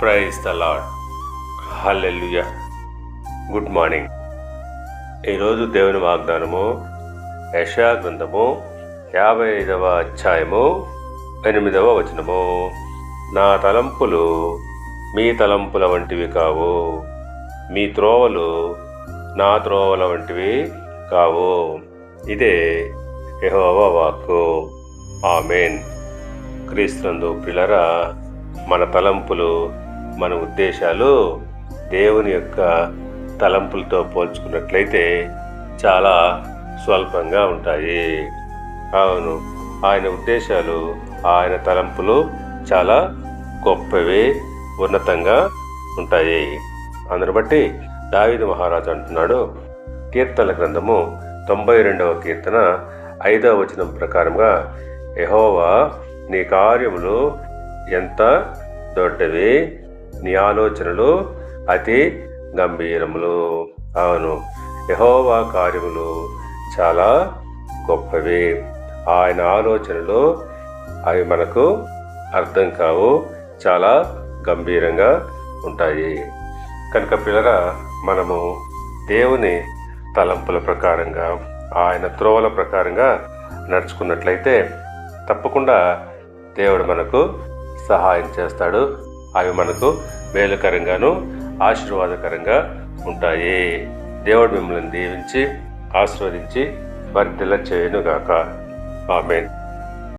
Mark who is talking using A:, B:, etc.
A: Praise the Lord hallelujah good morning ఈరోజు దేవుని వాగ్దానము యశా గ్రంథము యాభై ఐదవ అధ్యాయము ఎనిమిదవ వచనము. నా తలంపులు మీ తలంపుల వంటివి కావు మీ త్రోవలు నా త్రోవల వంటివి కావు. ఇదే యెహోవా వాక్కు. ఆమెన్. క్రీస్తునందు పిల్లరా మన తలంపులు మన ఉద్దేశాలు దేవుని యొక్క తలంపులతో పోల్చుకున్నట్లయితే చాలా స్వల్పంగా ఉంటాయి. అవును ఆయన ఉద్దేశాలు ఆయన తలంపులు చాలా గొప్పవి ఉన్నతంగా ఉంటాయి. అందును బట్టి దావిద మహారాజు అంటున్నాడు కీర్తన గ్రంథము తొంభై రెండవ కీర్తన ఐదవ వచనం ప్రకారంగా యహోవా నీ కార్యములు ఎంత దొడ్డవి? నీ ఆలోచనలు అతి గంభీరములు. అవును యహోవా కార్యములు చాలా గొప్పవి. ఆయన ఆలోచనలు అవి మనకు అర్థం కావు చాలా గంభీరంగా ఉంటాయి. కనుక పిల్లరా మనము దేవుని తలంపుల ప్రకారంగా ఆయన త్రోవల ప్రకారంగా నడుచుకున్నట్లయితే తప్పకుండా దేవుడు మనకు సహాయం చేస్తాడు. అవి మనకు మేలుకరంగాను ఆశీర్వాదకరంగా ఉంటాయి. దేవుడు మిమ్మల్ని దీవించి ఆశీర్వదించి వర్ధిల్ల చేయనుగాక. ఆమెన్.